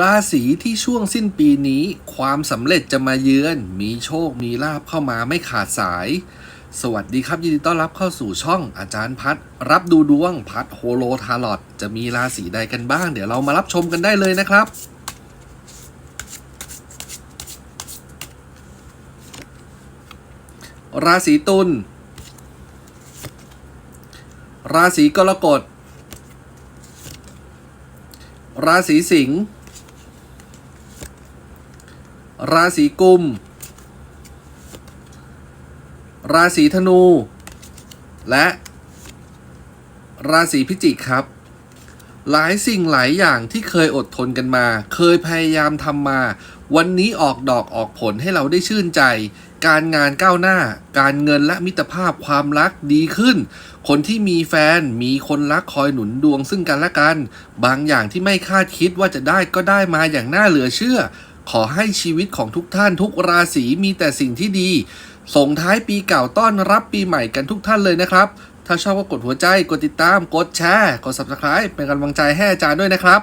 ราศีที่ช่วงสิ้นปีนี้ ความสำเร็จจะมาเยือน มีโชคมีลาบเข้ามาไม่ขาดสาย สวัสดีครับ ยินดีต้อนรับเข้าสู่ช่องอาจารย์พัด รับดูดวงพัดโฮโลทาร์ลอตจะมีราศีใดกันบ้าง เดี๋ยวเรามารับชมกันได้เลยนะครับ ราศีตุลราศีกรกฎราศีสิงห์ ราศีกุม ราศีธนู และ ราศีพิจิกครับ หลายสิ่งหลายอย่างที่เคยอดทนกันมา เคยพยายามทำมา วันนี้ออกดอกออกผลให้เราได้ชื่นใจ การงานก้าวหน้า การเงินและมิตรภาพความรักดีขึ้น คนที่มีแฟนมีคนรักคอยหนุนดวงซึ่งกันและกัน บางอย่างที่ไม่คาดคิดว่าจะได้ก็ได้มาอย่างน่าเหลือเชื่อ ขอให้ชีวิตของทุกท่านทุกราศีมีแต่สิ่งที่ดี ส่งท้ายปีเก่าต้อนรับปีใหม่กันทุกท่านเลยนะครับ ถ้าชอบก็กดหัวใจ กดติดตาม กดแชร์ กด subscribe เป็นกำลังใจให้อาจารย์ด้วยนะครับ